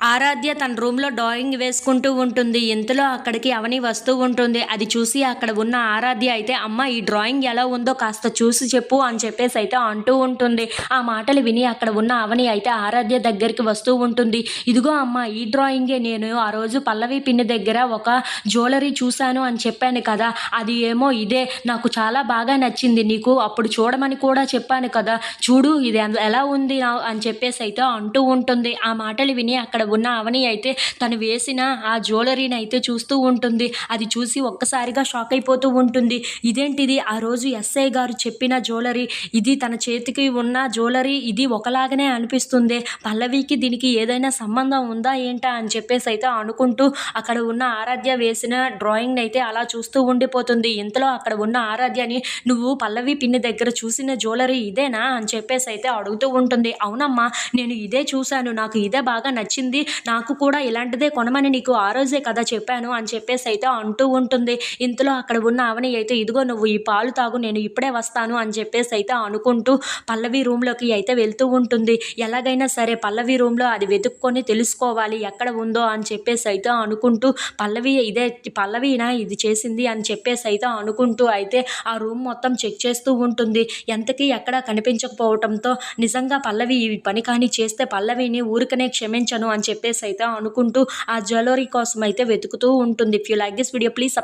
ఆరాధ్య తన రూమ్లో డ్రాయింగ్ వేసుకుంటూ ఉంటుంది. ఇంతలో అక్కడికి అవని వస్తూ ఉంటుంది. అది చూసి అక్కడ ఉన్న ఆరాధ్య అయితే అమ్మ ఈ డ్రాయింగ్ ఎలా ఉందో కాస్త చూసి చెప్పు అని చెప్పేసి అయితే అంటూ ఉంటుంది. ఆ మాటలు విని అక్కడ ఉన్న అవని అయితే ఆరాధ్య దగ్గరికి వస్తూ ఉంటుంది. ఇదిగో అమ్మ ఈ డ్రాయింగే నేను. ఆ రోజు పల్లవి పిన్ని దగ్గర ఒక జ్యువెలరీ చూశాను అని చెప్పాను కదా. అది ఏమో ఇదే. నాకు చాలా బాగా నచ్చింది నీకు. అప్పుడు చూడమని కూడా చెప్పాను కదా. చూడు ఇది ఎలా ఉంది అని చెప్పేసి అయితే అంటూ ఉంటుంది. ఆ మాటలు విని అక్కడ ఉన్న అవని అయితే తను వేసిన ఆ జ్యువెలరీని అయితే చూస్తూ ఉంటుంది. అది చూసి ఒక్కసారిగా షాక్ అయిపోతూ ఉంటుంది. ఇదేంటిది? ఆ రోజు ఎస్ఐ గారు చెప్పిన జ్యువెలరీ ఇది తన చేతికి ఉన్న జ్యువెలరీ ఇది ఒకలాగానే అనిపిస్తుంది. పల్లవికి దీనికి ఏదైనా సంబంధం ఉందా ఏంటా అని చెప్పేసి అయితే అనుకుంటూ అక్కడ ఉన్న ఆరాధ్య వేసిన డ్రాయింగ్ అయితే అలా చూస్తూ ఉండిపోతుంది. ఇంతలో అక్కడ ఉన్న ఆరాధ్యని నువ్వు పల్లవి పిన్ని దగ్గర చూసిన జ్యువెలరీ ఇదేనా? అని చెప్పేసి అయితే అడుగుతూ ఉంటుంది. అవునమ్మా నేను ఇదే చూశాను. నాకు ఇదే బాగా నచ్చింది. నాకు కూడా ఇలాంటిదే కొనమని నీకు ఆ రోజే కదా చెప్పాను అని చెప్పేసి అయితే అంటూ ఉంటుంది. ఇంతలో అక్కడ ఉన్న అవని అయితే ఇదిగో నువ్వు ఈ పాలు తాగు నేను ఇప్పుడే వస్తాను అని చెప్పేసి అయితే అనుకుంటూ పల్లవి రూమ్లోకి అయితే వెళ్తూ ఉంటుంది. ఎలాగైనా సరే పల్లవి రూమ్లో అది వెతుక్కొని తెలుసుకోవాలి ఎక్కడ ఉందో అని చెప్పేసి అయితే అనుకుంటూ పల్లవి ఇదే పల్లవినా ఇది చేసింది అని చెప్పేసి అయితే అనుకుంటూ అయితే ఆ రూమ్ మొత్తం చెక్ చేస్తూ ఉంటుంది. ఎంతకీ ఎక్కడ కనిపించకపోవటంతో నిజంగా పల్లవి ఈ పని కానీ చేస్తే పల్లవిని ఊరికనే క్షమించను అని చెప్పేసి అయితే అనుకుంటూ ఆ జ్యువెలరీ కోసం అయితే వెతుకుతూ ఉంటుంది. If you like this video please